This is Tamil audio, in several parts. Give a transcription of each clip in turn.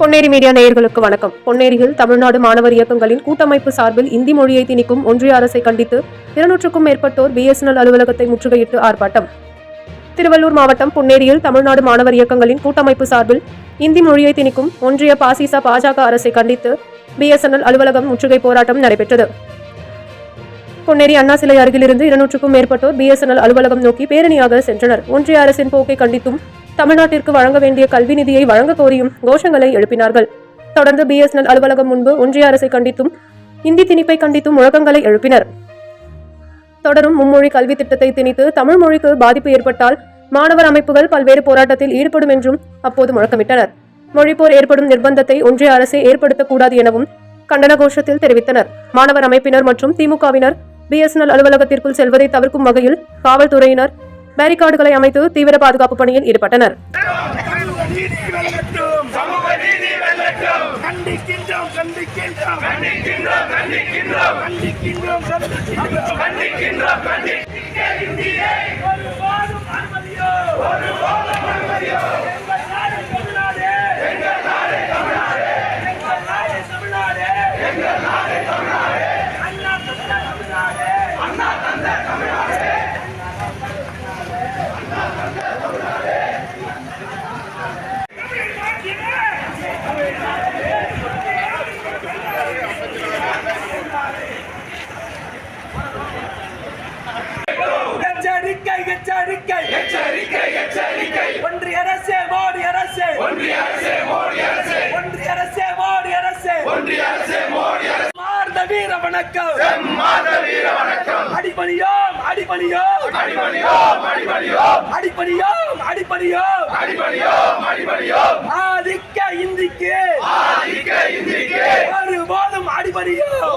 பொன்னேரி மீடியா நேயர்களுக்கு வணக்கம். பொன்னேரியில் தமிழ்நாடு மாணவர் இயக்கங்களின் கூட்டமைப்பு சார்பில் இந்தி மொழியை திணிக்கும் ஒன்றிய அரசை கண்டித்து இருநூற்றுக்கும் மேற்பட்டோர் பிஎஸ்என்எல் அலுவலகத்தை முற்றுகையிட்டு ஆர்ப்பாட்டம். திருவள்ளூர் மாவட்டம் பொன்னேரியில் தமிழ்நாடு மாணவர் இயக்கங்களின் கூட்டமைப்பு சார்பில் இந்தி மொழியை திணிக்கும் ஒன்றிய பாசிச பாஜக அரசை கண்டித்து பிஎஸ்என்எல் அலுவலகம் முற்றுகை போராட்டம் நடைபெற்றது. பொன்னேரி அண்ணா சிலை அருகிலிருந்து இருநூற்றுக்கும் மேற்பட்டோர் பிஎஸ்என்எல் அலுவலகம் நோக்கி பேரணியாக சென்றனர். ஒன்றிய அரசின் போக்கை கண்டித்தும் தமிழ்நாட்டிற்கு வழங்க வேண்டிய கல்வி நிதியை வழங்க கோரியும் கோஷங்களை எழுப்பினார்கள். தொடர்ந்து பிஎஸ்என்எல் அலுவலகம் முன்பு ஒன்றிய அரசை கண்டித்தும் இந்தி திணிப்பை கண்டித்தும் முழக்கங்களை எழுப்பினர். தொடரும் மும்மொழி கல்வி திட்டத்தை திணித்து தமிழ் மொழிக்கு பாதிப்பு ஏற்பட்டால் மாணவர் அமைப்புகள் பல்வேறு போராட்டத்தில் ஈடுபடும் என்றும் அப்போது முழக்கமிட்டனர். மொழிப்போர் ஏற்படும் நிர்பந்தத்தை ஒன்றிய அரசே ஏற்படுத்தக்கூடாது எனவும் கண்டன கோஷத்தில் தெரிவித்தனர். மாணவர் அமைப்பினர் மற்றும் திமுகவினர் பிஎஸ்என்எல் அலுவலகத்திற்குள் செல்வதை தவிர்க்கும் வகையில் காவல்துறையினர் பேரிகார்டுகளை அமைத்து தீவிர பாதுகாப்பு பணியில் ஈடுபட்டனர். நீதி எச்சரிக்கை. எச்சரிக்கை எச்சரிக்கை. ஒன்றிய அரசே மோடி அரசே. ஒன்றிய அரசே மோடி அரசே. ஒன்றிய அரசே மோடி அரசே. ஒன்றிய அரசே மோடி அரசே. மார்ந்த வீர வணக்கம். மார்ந்த வீர வணக்கம். அடிபணியோம் அடிபணியோம். அடிபணியோம் அடிபணியோம். அடிபணியோம் அடிபணியோம். அடிபணியோம் அடிபணியோம். ஆதிக்க இந்திக்கு. ஆதிக்க இந்திக்கு. ஒருபோதும் அடிபணியோ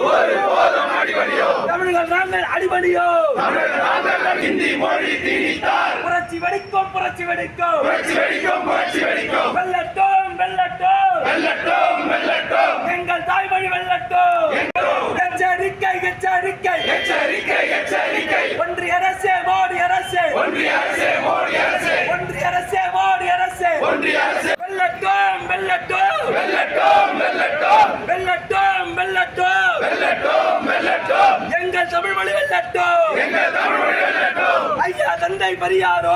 இந்தி மொழி திணித்தார் புரட்சி வெடிக்கும் புரட்சி வெடிக்கும். புரட்சி வெடிக்கும் புரட்சி வெடிக்கும். வெல்லட்டும் வெல்லட்டும். வெல்லட்டும் வெல்லட்டும். எங்கள் தாய்மொழி வெல்லட்டும். எச்சரிக்கை எச்சரிக்கை. எச்சரிக்கை எச்சரிக்கை. ஒன்றிய அரசே மோடி அரசே. ஒன்றிய அரசே மோடி அரசே. ஒன்றிய அரசே மோடி அரசே. ஒன்றிய அரசே. வெல்லட்டும் வெல்லட்டும். வெல்லட்டும் வெல்லட்டும். தமிழ் மொழி வெள்ளட்டும் ஐயா தந்தை பெரியாரோ?